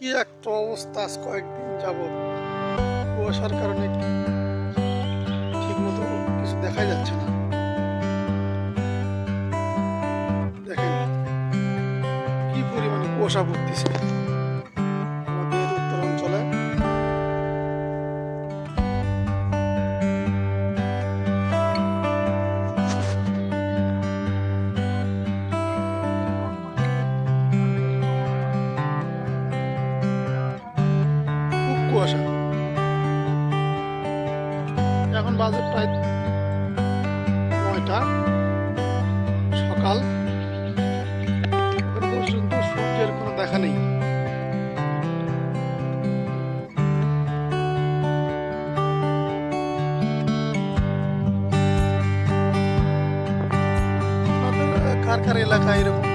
কি একটা অবস্থা আজ কয়েকদিন যাবৎ। কুয়াশার কারণে ঠিক মতো কিছু দেখাই যাচ্ছে না। দেখেন কি পরিমাণে কুয়াশা পড়তেছে। কুয়াশা এখন বাজে প্রায় নয়টা। সকাল। পর্যন্ত সূর্যের কোনো দেখা নেই। কার কার এলাকায় এরকম?